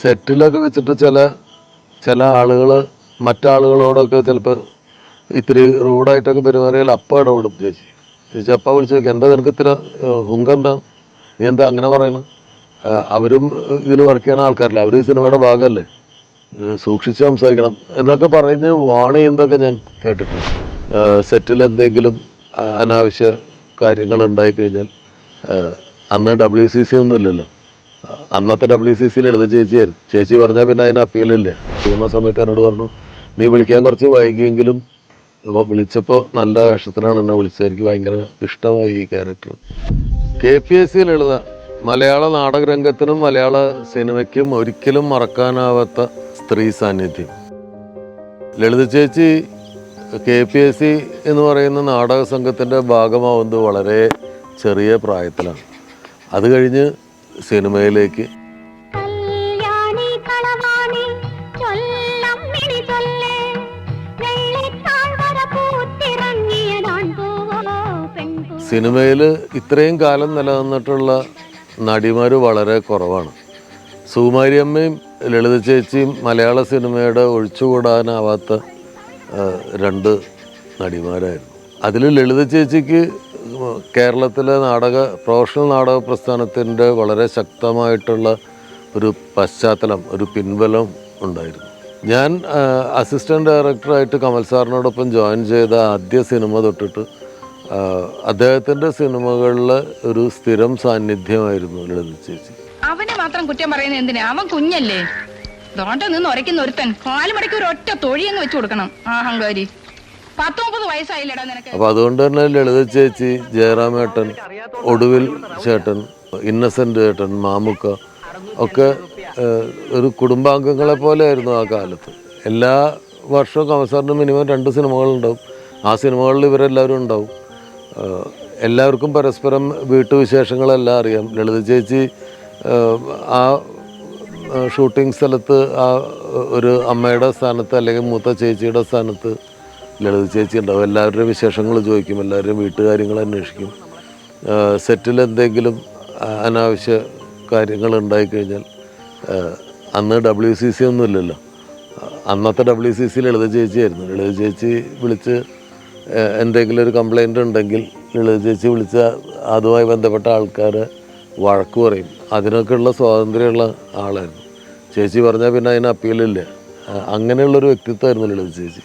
സെറ്റിലൊക്കെ വെച്ചിട്ട് ചില ചില ആളുകൾ മറ്റാളുകളോടൊക്കെ ചിലപ്പോൾ ഇത്തിരി റൂഡായിട്ടൊക്കെ പെരുമാറിയാൽ അപ്പം ഇടപെടും ചേച്ചി ചേച്ചി അപ്പ വിളിച്ച് എന്താ നിനക്ക് ഇത്ര ഹുങ്കെന്താ നീ എന്താ അങ്ങനെ പറയുന്നത് അവരും ഇതിൽ വർക്ക് ചെയ്യണ ആൾക്കാരല്ലേ അവർ ഈ സിനിമയുടെ ഭാഗമല്ലേ സൂക്ഷിച്ച് സംസാരിക്കണം എന്നൊക്കെ പറഞ്ഞ് വാണി ചെയ്യുന്നതൊക്കെ ഞാൻ കേട്ടിട്ടുണ്ട്. സെറ്റിൽ എന്തെങ്കിലും അനാവശ്യ കാര്യങ്ങൾ ഉണ്ടായിക്കഴിഞ്ഞാൽ അന്ന് ഡബ്ല്യു സി സി ഒന്നും ഇല്ലല്ലോ. ആ, അന്നത്തെ ഡബ്ല്യു സി സിയിൽ എഴുത ചേച്ചിയായിരുന്നു ചേച്ചി പറഞ്ഞാൽ പിന്നെ അതിന് അപ്പീലില്ലേ ചെയ്യുന്ന സമയത്ത് എന്നോട് പറഞ്ഞു നീ വിളിക്കാൻ കുറച്ച് വൈകിയെങ്കിലും വിളിച്ചപ്പോൾ നല്ല വേഷത്തിനാണ് എന്നെ വിളിച്ചത്. എനിക്ക് ഭയങ്കര ഇഷ്ടമായി ഈ ക്യാരക്ടർ കെ പി എസ് സിയിൽ എഴുതാൻ മലയാള നാടകരംഗത്തിനും മലയാള സിനിമയ്ക്കും ഒരിക്കലും മറക്കാനാവാത്ത സ്ത്രീ സാന്നിധ്യം. ലളിത ചേച്ചി കെ പി എസ് സി എന്ന് പറയുന്ന നാടക സംഘത്തിന്റെ ഭാഗമാവുന്നത് വളരെ ചെറിയ പ്രായത്തിലാണ്. അത് കഴിഞ്ഞ് സിനിമയിലേക്ക്. സിനിമയിൽ ഇത്രയും കാലം നിലനിന്നിട്ടുള്ള നടിമാർ വളരെ കുറവാണ്. സുകുമാരിയമ്മയും ലളിത ചേച്ചിയും മലയാള സിനിമയുടെ ഒഴിച്ചുകൂടാനാവാത്ത രണ്ട് നടിമാരായിരുന്നു. അതിൽ ലളിത ചേച്ചിക്ക് കേരളത്തിലെ നാടക പ്രൊഫഷണൽ നാടക പ്രസ്ഥാനത്തിന്റെ വളരെ ശക്തമായിട്ടുള്ള ഒരു പശ്ചാത്തലം ഒരു പിൻബലം ഉണ്ടായിരുന്നു. ഞാൻ അസിസ്റ്റന്റ് ഡയറക്ടറായിട്ട് കമൽ സാറിനോടൊപ്പം ജോയിൻ ചെയ്ത ആദ്യ സിനിമ തൊട്ടിട്ട് അദ്ദേഹത്തിന്റെ സിനിമകളിലെ ഒരു സ്ഥിരം സാന്നിധ്യമായിരുന്നു ലളിത ചേച്ചി. അവനെ മാത്രം കുറ്റം പറയുന്നത് എന്തിനാ? അവൻ കുഞ്ഞല്ലേ? ദോണ്ട നിന്ന് ഉരയ്ക്കുന്ന ഒരുത്തൻ കാലുമടയ്ക്ക് ഒരു ഒറ്റ തൊഴിയെന്ന് വെച്ചു കൊടുക്കണം. അഹങ്കാരി. നിനക്ക്? അതുകൊണ്ട് തന്നെ ലളിത ചേച്ചി ജയറാമേട്ടൻ ഒടുവിൽ ചേട്ടൻ ഇന്നസെന്റ് ചേട്ടൻ മാമുക്ക ഒക്കെ ഒരു കുടുംബാംഗങ്ങളെ പോലെ ആയിരുന്നു ആ കാലത്ത്. എല്ലാ വർഷവും കമസാറിന് മിനിമം രണ്ട് സിനിമകളുണ്ടാവും ആ സിനിമകളിൽ ഇവരെല്ലാവരും ഉണ്ടാവും. എല്ലാവർക്കും പരസ്പരം വീട്ടുവിശേഷങ്ങളെല്ലാം അറിയാം. ലളിത ചേച്ചി ആ ഷൂട്ടിംഗ് സ്ഥലത്ത് ആ ഒരു അമ്മയുടെ സ്ഥാനത്ത് അല്ലെങ്കിൽ മൂത്ത ചേച്ചിയുടെ സ്ഥാനത്ത് ലളിത ചേച്ചി ഉണ്ടാവും. എല്ലാവരുടെയും വിശേഷങ്ങൾ ചോദിക്കും എല്ലാവരുടെയും വീട്ടുകാര്യങ്ങൾ അന്വേഷിക്കും. സെറ്റിൽ എന്തെങ്കിലും അനാവശ്യ കാര്യങ്ങൾ ഉണ്ടായിക്കഴിഞ്ഞാൽ അന്ന് ഡബ്ല്യു സി സി ഒന്നും ഇല്ലല്ലോ. അന്നത്തെ ഡബ്ല്യു സി സി ലളിത ചേച്ചിയായിരുന്നു ലളിത ചേച്ചി വിളിച്ച് എന്തെങ്കിലും ഒരു കംപ്ലൈന്റ് ഉണ്ടെങ്കിൽ ലളിത ചേച്ചി വിളിച്ച അതുമായി ബന്ധപ്പെട്ട ആൾക്കാർ വഴക്ക് പറയും. അതിനൊക്കെയുള്ള സ്വാതന്ത്ര്യമുള്ള ആളായിരുന്നു. ചേച്ചി പറഞ്ഞാൽ പിന്നെ അതിന് അപ്പീലില്ല. അങ്ങനെയുള്ളൊരു വ്യക്തിത്വമായിരുന്നു ലളിത ചേച്ചി.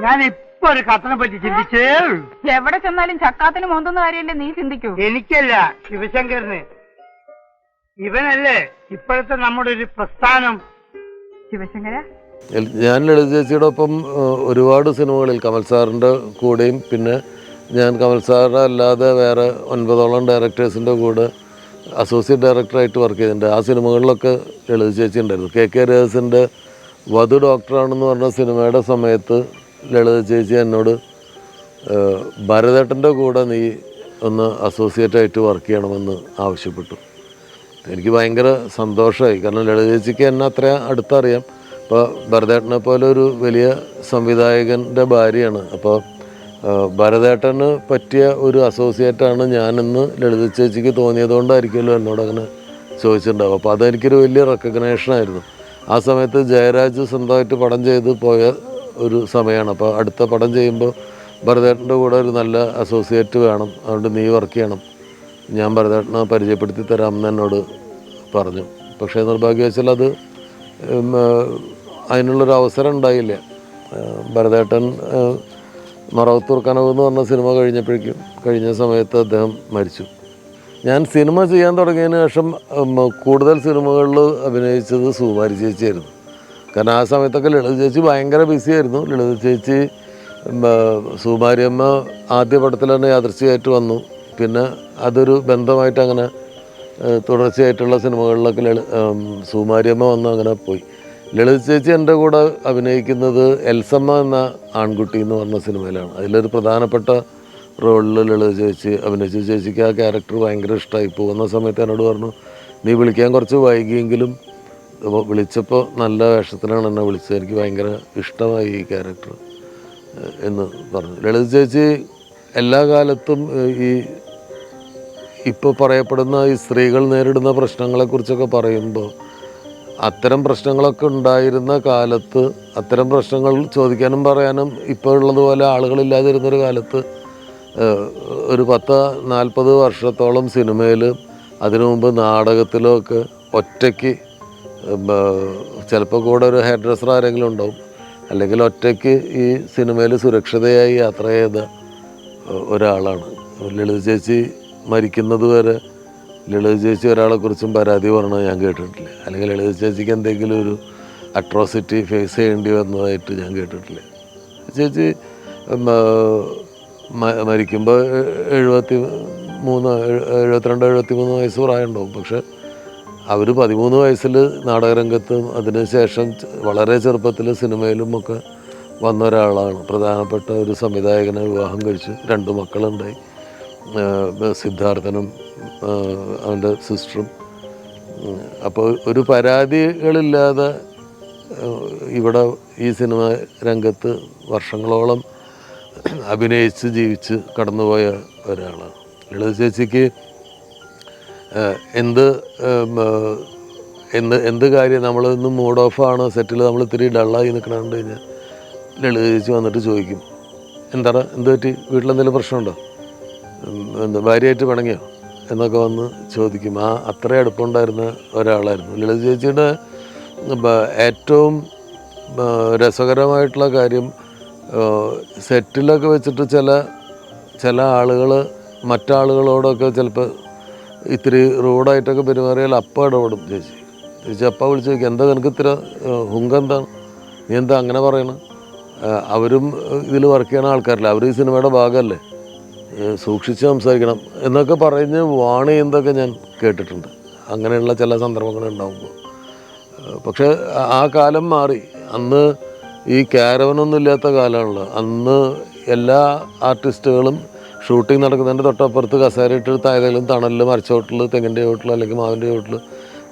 ഞാൻ ഇപ്പൊ ഒരു കത്തിനെ പറ്റി ചിന്തിച്ചേ ഉള്ളൂ. എവിടെ ചെന്നാലും ചക്കാത്തിന് മോന്തുന്ന കാര്യമല്ലേ നീ ചിന്തിക്കൂ. എനിക്കല്ല ശിവശങ്കറിന് ഇവനല്ലേ ഇപ്പോഴത്തെ നമ്മുടെ ഒരു പ്രസ്ഥാനം. ശിവശങ്കര? എൽ- ഞാൻ ലളിത ചേച്ചിയുടെ ഒപ്പം ഏഹ്, ഒരുപാട് സിനിമകളിൽ കമൽ സാറിന്റെ കൂടെയും പിന്നെ ഞാൻ കമൽ സാറിന്റെ അല്ലാതെ വേറെ ഒൻപതോളം ഡയറക്ടേഴ്സിന്റെ കൂടെ അസോസിയേറ്റ് ഡയറക്ടറായിട്ട് വർക്ക് ചെയ്തിട്ടുണ്ട്. ആ സിനിമകളിലൊക്കെ ലളിത ചേച്ചി ഉണ്ടായിരുന്നു. കെ കെ രേസിന്റെ വധു ഡോക്ടറാണെന്ന് പറഞ്ഞ സിനിമയുടെ സമയത്ത് ലളിത ചേച്ചി എന്നോട് ഭരതേട്ടന്റെ കൂടെ നീ ഒന്ന് അസോസിയേറ്റ് ആയിട്ട് വർക്ക് ചെയ്യണമെന്ന് ആവശ്യപ്പെട്ടു. എനിക്ക് ഭയങ്കര സന്തോഷമായി. കാരണം ലളിത ചേച്ചിക്ക് എന്നെ അത്ര അടുത്തറിയാം. അപ്പോൾ ഭരതേട്ടനെ പോലെ ഒരു വലിയ സംവിധായകന്റെ ഭാര്യയാണ്. അപ്പോൾ ഭരതേട്ടന് പറ്റിയ ഒരു അസോസിയേറ്റാണ് ഞാനെന്ന് ലളിത ചേച്ചിക്ക് തോന്നിയതുകൊണ്ടായിരിക്കുമല്ലോ എന്നോട് അങ്ങനെ ചോദിച്ചിട്ടുണ്ടാവും അപ്പോൾ അതെനിക്കൊരു വലിയ റെക്കഗ്നേഷനായിരുന്നു ആ സമയത്ത് ജയരാജ് സ്വന്തമായിട്ട് പടം ചെയ്ത് പോയ ഒരു സമയമാണ്. അപ്പോൾ അടുത്ത പടം ചെയ്യുമ്പോൾ ഭരതേട്ടന്റെ കൂടെ ഒരു നല്ല അസോസിയേറ്റ് വേണം. അതുകൊണ്ട് നീ വർക്ക് ചെയ്യണം. ഞാൻ ഭരതേട്ടനെ പരിചയപ്പെടുത്തി തരാം എന്നോട് പറഞ്ഞു. പക്ഷേ നിർഭാഗ്യവശാൽ അത് അതിനുള്ളൊരു അവസരം ഉണ്ടായില്ല. ഭരതേട്ടൻ മറവത്തൂർ കനവ് എന്ന് പറഞ്ഞ സിനിമ കഴിഞ്ഞപ്പോഴേക്കും കഴിഞ്ഞ സമയത്ത് അദ്ദേഹം മരിച്ചു. ഞാൻ സിനിമ ചെയ്യാൻ തുടങ്ങിയതിന് ശേഷം കൂടുതൽ സിനിമകളിൽ അഭിനയിച്ചത് സുകുമാരി ചേച്ചിയായിരുന്നു. കാരണം ആ സമയത്തൊക്കെ ലളിത ചേച്ചി ഭയങ്കര ബിസി ആയിരുന്നു. ലളിത ചേച്ചി സുമാരിയമ്മ ആദ്യ പടത്തിൽ തന്നെ യാദൃശ്ചികമായിട്ട് വന്നു. പിന്നെ അതൊരു ബന്ധമായിട്ട് അങ്ങനെ തുടർച്ചയായിട്ടുള്ള സിനിമകളിലൊക്കെ ലളി സുമാരിയമ്മ വന്ന് അങ്ങനെ പോയി. ലളിത ചേച്ചി എന്റെ കൂടെ അഭിനയിക്കുന്നത് എൽസമ്മ എന്ന ആൺകുട്ടി എന്ന് പറഞ്ഞ സിനിമയിലാണ്. അതിലൊരു പ്രധാനപ്പെട്ട റോളിൽ ലളിത ചേച്ചി അഭിനയിച്ച ചേച്ചിക്ക് ആ ക്യാരക്ടർ ഭയങ്കര ഇഷ്ടമായി. പോകുന്ന സമയത്ത് എന്നോട് പറഞ്ഞു നീ വിളിക്കാൻ കുറച്ച് വൈകിയെങ്കിലും അപ്പോൾ വിളിച്ചപ്പോൾ നല്ല വേഷത്തിലാണ് എന്നെ വിളിച്ചത്. എനിക്ക് ഭയങ്കര ഇഷ്ടമായി ഈ ക്യാരക്ടർ എന്ന് പറഞ്ഞു. ലളിത ചേച്ചി എല്ലാ കാലത്തും ഈ ഇപ്പോൾ പറയപ്പെടുന്ന ഈ സ്ത്രീകൾ നേരിടുന്ന പ്രശ്നങ്ങളെക്കുറിച്ചൊക്കെ പറയുമ്പോൾ അത്തരം പ്രശ്നങ്ങളൊക്കെ ഉണ്ടായിരുന്ന കാലത്ത് അത്തരം പ്രശ്നങ്ങൾ ചോദിക്കാനും പറയാനും ഇപ്പോൾ ഉള്ളതുപോലെ ആളുകളില്ലാതിരുന്നൊരു കാലത്ത് ഒരു പത്ത് നാൽപ്പത് വർഷത്തോളം സിനിമയിൽ അതിനു മുമ്പ് നാടകത്തിലും ഒക്കെ ഒറ്റയ്ക്ക് ചിലപ്പോൾ കൂടെ ഒരു ഹെയർ ഡ്രസ്സർ ആരെങ്കിലും ഉണ്ടാവും. അല്ലെങ്കിൽ ഒറ്റയ്ക്ക് ഈ സിനിമയിൽ സുരക്ഷിതയായി യാത്ര ചെയ്ത ഒരാളാണ്. ലളിത ചേച്ചി മരിക്കുന്നത് വരെ ലളിത ചേച്ചി ഒരാളെക്കുറിച്ചും പരാതി പറഞ്ഞത് ഞാൻ കേട്ടിട്ടില്ല. അല്ലെങ്കിൽ ലളിത ചേച്ചിക്ക് എന്തെങ്കിലും ഒരു അട്രോസിറ്റി ഫേസ് ചെയ്യേണ്ടി വന്നതായിട്ട് ഞാൻ കേട്ടിട്ടില്ല. ചേച്ചി മരിക്കുമ്പോൾ എഴുപത്തി മൂന്ന് എഴു- എഴുപത്തിരണ്ട് എഴുപത്തി മൂന്ന് വയസ്സ് പ്രായമുണ്ടാവും. പക്ഷെ അവർ പതിമൂന്ന് വയസ്സിൽ നാടകരംഗത്തും അതിനുശേഷം വളരെ ചെറുപ്പത്തിൽ സിനിമയിലും ഒക്കെ വന്ന ഒരാളാണ്. പ്രധാനപ്പെട്ട ഒരു സംവിധായകനെ വിവാഹം കഴിച്ച് രണ്ട് മക്കളുണ്ടായി. സിദ്ധാർത്ഥനും അവന്റെ സിസ്റ്ററും. അപ്പോൾ ഒരു പരാതികളില്ലാതെ ഇവിടെ ഈ സിനിമ രംഗത്ത് വർഷങ്ങളോളം അഭിനയിച്ച് ജീവിച്ച് കടന്നുപോയ ഒരാളാണ്. ലളിത ചേച്ചിക്ക് എന്ത് എന്ത് എന്ത് കാര്യം നമ്മൾ ഇന്ന് മൂഡ് ഓഫാണ് സെറ്റിൽ നമ്മൾ ഇത്തിരി ഡള്ളായി നിൽക്കണുണ്ട് കഴിഞ്ഞാൽ ലളിത വന്നിട്ട് ചോദിക്കും. എന്താടാ എന്ത് പറ്റി? വീട്ടിലെന്തെങ്കിലും പ്രശ്നമുണ്ടോ? എന്താ ഭാര്യയായിട്ട് പിണങ്ങിയോ? എന്നൊക്കെ വന്ന് ചോദിക്കും. ആ അത്ര അടുപ്പമുണ്ടായിരുന്ന ഒരാളായിരുന്നു. ലളിത ചേച്ചിയുടെ ഏറ്റവും രസകരമായിട്ടുള്ള കാര്യം സെറ്റിലൊക്കെ വെച്ചിട്ട് ചില ചില ആളുകൾ മറ്റാളുകളോടൊക്കെ ചിലപ്പോൾ ഇത്തിരി റൂഡായിട്ടൊക്കെ പെരുമാറിയാൽ അപ്പ ഇടപെടും ചേച്ചി. ചേച്ചി അപ്പ വിളിച്ച് ചോദിക്കും എന്താ നിനക്ക് ഇത്ര ഹുങ്ക എന്താണ്? നീ എന്താ അങ്ങനെ പറയണം? അവരും ഇതിൽ വർക്ക് ചെയ്യണ ആൾക്കാരല്ല അവർ ഈ സിനിമയുടെ ഭാഗമല്ലേ സൂക്ഷിച്ച് സംസാരിക്കണം എന്നൊക്കെ പറഞ്ഞ് വാണ് ചെയ്യുന്നതൊക്കെ ഞാൻ കേട്ടിട്ടുണ്ട്. അങ്ങനെയുള്ള ചില സന്ദർഭങ്ങൾ ഉണ്ടാകുമ്പോൾ പക്ഷേ ആ കാലം മാറി. അന്ന് ഈ ക്യാരവനൊന്നും ഇല്ലാത്ത കാലമാണല്ലോ. അന്ന് എല്ലാ ആർട്ടിസ്റ്റുകളും ഷൂട്ടിംഗ് നടക്കുന്നതിന്റെ തൊട്ടപ്പുറത്ത് കസേരയിട്ട് തണലിലും തണലിൽ മരച്ചോട്ടിൽ തെങ്ങിന്റെ ചോട്ടിൽ അല്ലെങ്കിൽ മാവിന്റെ ചോട്ടിൽ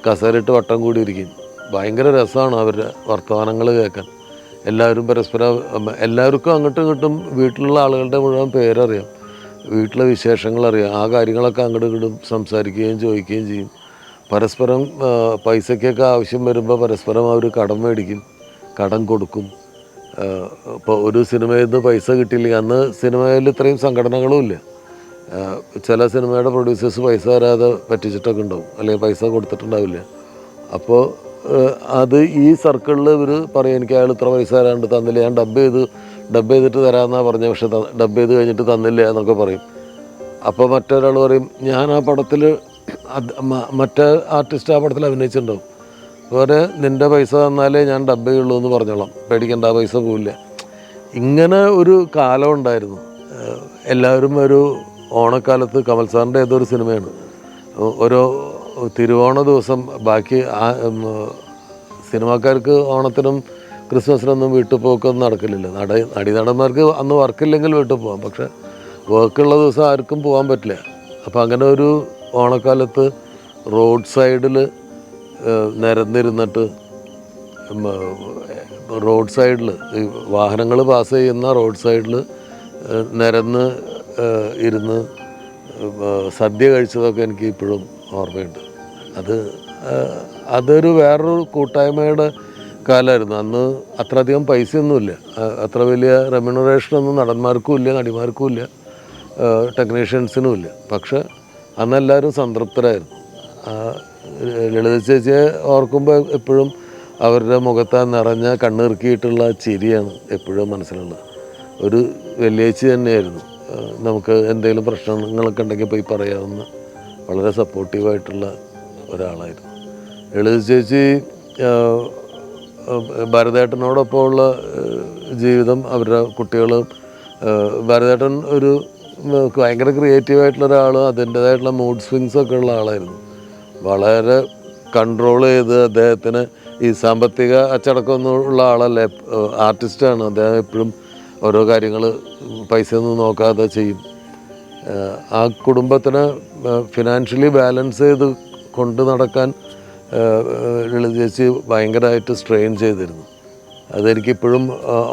കസേരയിട്ട് വട്ടം കൂടിയിരിക്കും. ഭയങ്കര രസമാണ് അവരുടെ വർത്തമാനങ്ങൾ കേൾക്കാൻ. എല്ലാവരും പരസ്പരം എല്ലാവർക്കും അങ്ങോട്ടും ഇങ്ങോട്ടും വീട്ടിലുള്ള ആളുകളുടെ മുഴുവൻ പേരറിയാം. വീട്ടിലെ വിശേഷങ്ങൾ അറിയാം ആ കാര്യങ്ങളൊക്കെ അങ്ങോട്ടും ഇങ്ങോട്ടും സംസാരിക്കുകയും ചോദിക്കുകയും ചെയ്യും. പരസ്പരം പൈസയ്ക്കൊക്കെ ആവശ്യം വരുമ്പോൾ പരസ്പരം അവർ കടം മേടിക്കും കടം കൊടുക്കും. ഇപ്പോൾ ഒരു സിനിമയിൽ നിന്ന് പൈസ കിട്ടിയില്ലെങ്കിൽ അന്ന് സിനിമയിൽ ഇത്രയും സംഘടനകളും ഇല്ല. ചില സിനിമയുടെ പ്രൊഡ്യൂസേഴ്സ് പൈസ തരാതെ പറ്റിച്ചിട്ടൊക്കെ ഉണ്ടാവും. അല്ലെങ്കിൽ പൈസ കൊടുത്തിട്ടുണ്ടാവില്ല. അപ്പോൾ അത് ഈ സർക്കിളിൽ ഇവർ പറയും എനിക്ക് അയാൾ ഇത്ര പൈസ തരാണ്ട് തന്നില്ല. ഞാൻ ഡബ് ചെയ്ത് ഡബ് ചെയ്തിട്ട് തരാമെന്നാണ് പറഞ്ഞത് പക്ഷെ ഡബ് ചെയ്ത് കഴിഞ്ഞിട്ട് തന്നില്ല എന്നൊക്കെ പറയും. അപ്പോൾ മറ്റൊരാൾ പറയും ഞാൻ ആ പടത്തിൽ മറ്റേ ആർട്ടിസ്റ്റ് ആ പടത്തിൽ അഭിനയിച്ചിട്ടുണ്ടാവും. അതുപോലെ നിന്റെ പൈസ തന്നാലേ ഞാൻ ഡബ്ബേ ഉള്ളൂ എന്ന് പറഞ്ഞോളാം. പേടിക്കേണ്ട പൈസ പോവില്ല. ഇങ്ങനെ ഒരു കാലം ഉണ്ടായിരുന്നു. എല്ലാവരും ഒരു ഓണക്കാലത്ത് കമൽ സാറിന്റെ ഏതൊരു സിനിമയാണ്. ഓരോ തിരുവോണ ദിവസം ബാക്കി ആ സിനിമാക്കാർക്ക് ഓണത്തിനും ക്രിസ്മസിനൊന്നും വീട്ടിൽ പോക്കൊന്നും നടക്കില്ലല്ലോ. നട നടന്മാർക്ക് അന്ന് വർക്കില്ലെങ്കിൽ വീട്ടിൽ പോകാം പക്ഷെ വർക്കുള്ള ദിവസം ആർക്കും പോകാൻ പറ്റില്ല. അപ്പോൾ അങ്ങനെ ഒരു ഓണക്കാലത്ത് റോഡ് സൈഡിൽ നിരന്നിരുന്നിട്ട് റോഡ് സൈഡിൽ വാഹനങ്ങൾ പാസ് ചെയ്യുന്ന റോഡ് സൈഡിൽ നിരന്ന് ഇരുന്ന് സദ്യ കഴിച്ചതൊക്കെ എനിക്ക് ഇപ്പോഴും ഓർമ്മയുണ്ട്. അത് അതൊരു വേറൊരു കൂട്ടായ്മയുടെ കാലമായിരുന്നു. അന്ന് അത്രയധികം പൈസയൊന്നുമില്ല. അത്ര വലിയ റെമ്യൂണറേഷനൊന്നും നടന്മാർക്കും ഇല്ല നടിമാർക്കും ഇല്ല ടെക്നീഷ്യൻസിനും ഇല്ല. പക്ഷെ അന്നെല്ലാവരും സംതൃപ്തരായിരുന്നു. ലളിത ചേച്ചിയെ ഓർക്കുമ്പോൾ എപ്പോഴും അവരുടെ മുഖത്ത് നിറഞ്ഞ കണ്ണിറുക്കിയിട്ടുള്ള ചിരിയാണ് എപ്പോഴും മനസ്സിലുള്ളത്. ഒരു വെള്ളിയാഴ്ച തന്നെയായിരുന്നു. നമുക്ക് എന്തെങ്കിലും പ്രശ്നങ്ങളൊക്കെ ഉണ്ടെങ്കിൽ പോയി പറയാവുന്ന വളരെ സപ്പോർട്ടീവായിട്ടുള്ള ഒരാളായിരുന്നു. ലളിത ചേച്ചി ഭരതേട്ടനോടൊപ്പം ഉള്ള ജീവിതം അവരുടെ കുട്ടികൾ ഭരതേട്ടൻ ഒരു ഭയങ്കര ക്രിയേറ്റീവായിട്ടുള്ള ഒരാൾ അതിന്റേതായിട്ടുള്ള മൂഡ് സ്വിങ്സ് ഒക്കെ ഉള്ള ആളായിരുന്നു. വളരെ കൺട്രോൾ ചെയ്ത് അദ്ദേഹത്തിന് ഈ സാമ്പത്തിക അച്ചടക്കമൊന്നും ഉള്ള ആളല്ലേ ആർട്ടിസ്റ്റാണ് അദ്ദേഹം എപ്പോഴും ഓരോ കാര്യങ്ങൾ പൈസ ഒന്നും നോക്കാതെ ചെയ്യും. ആ കുടുംബത്തിനെ ഫിനാൻഷ്യലി ബാലൻസ് ചെയ്ത് കൊണ്ടു നടക്കാൻ ലളിത ചേച്ചി ഭയങ്കരമായിട്ട് സ്ട്രെയിൻ ചെയ്തിരുന്നു. അതെനിക്കിപ്പോഴും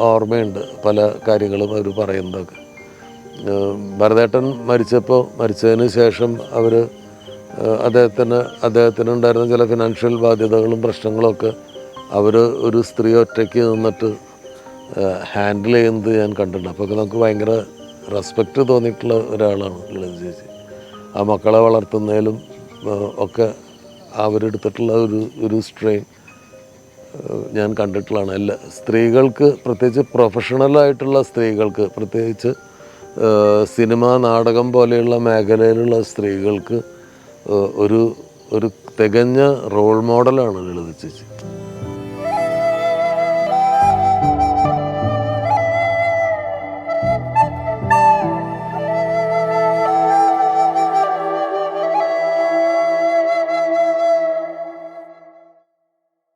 ഓർമ്മയുണ്ട് പല കാര്യങ്ങളും അവർ പറയുന്നതൊക്കെ. ഭരതേട്ടൻ മരിച്ചപ്പോൾ മരിച്ചതിന് ശേഷം അവർ അദ്ദേഹത്തിന് അദ്ദേഹത്തിന് ഉണ്ടായിരുന്ന ചില ഫിനാൻഷ്യൽ ബാധ്യതകളും പ്രശ്നങ്ങളൊക്കെ അവർ ഒരു സ്ത്രീ ഒറ്റയ്ക്ക് നിന്നിട്ട് ഹാൻഡിൽ ചെയ്യുന്നത് ഞാൻ കണ്ടിട്ടുണ്ട്. അപ്പോൾ നമുക്ക് ഭയങ്കര റെസ്പെക്റ്റ് തോന്നിയിട്ടുള്ള ഒരാളാണ് ലളിത ചേച്ചി. ആ മക്കളെ വളർത്തുന്നതിലും ഒക്കെ അവരെടുത്തിട്ടുള്ള ഒരു ഒരു സ്ട്രെയിൻ ഞാൻ കണ്ടിട്ടുള്ളതാണ്. എല്ലാ സ്ത്രീകൾക്ക് പ്രത്യേകിച്ച് പ്രൊഫഷണലായിട്ടുള്ള സ്ത്രീകൾക്ക് പ്രത്യേകിച്ച് സിനിമ നാടകം പോലെയുള്ള മേഖലയിലുള്ള സ്ത്രീകൾക്ക് ഒരു ഒരു തികഞ്ഞ റോൾ മോഡലാണ് ലളിത ചേച്ചി.